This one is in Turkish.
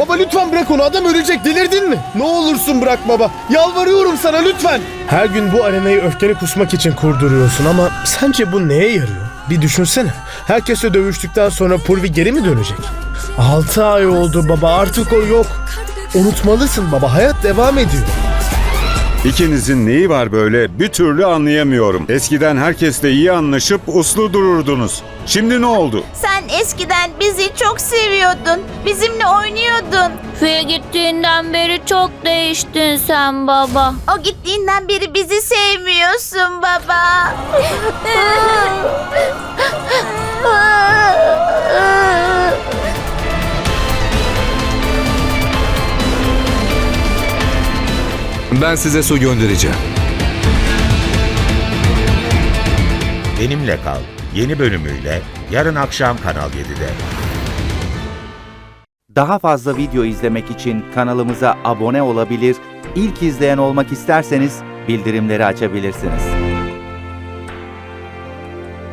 Baba lütfen bırak onu adam ölecek delirdin mi? Ne olursun bırak baba. Yalvarıyorum sana lütfen. Her gün bu arenayı öfkeni kusmak için kurduruyorsun ama sence bu neye yarıyor? Bir düşünsene. Herkesle dövüştükten sonra Purvi geri mi dönecek? 6 ay oldu baba artık o yok. Unutmalısın baba hayat devam ediyor. İkinizin neyi var böyle bir türlü anlayamıyorum. Eskiden herkesle iyi anlaşıp uslu dururdunuz. Şimdi ne oldu? Sen eskiden bizi çok seviyordun. Bizimle oynuyordun. Ve gittiğinden beri çok değiştin sen baba. O gittiğinden beri bizi sevmiyorsun baba. Ben size su göndereceğim. Benimle Kal yeni bölümüyle yarın akşam Kanal 7'de. Daha fazla video izlemek için kanalımıza abone olabilir, ilk izleyen olmak isterseniz bildirimleri açabilirsiniz.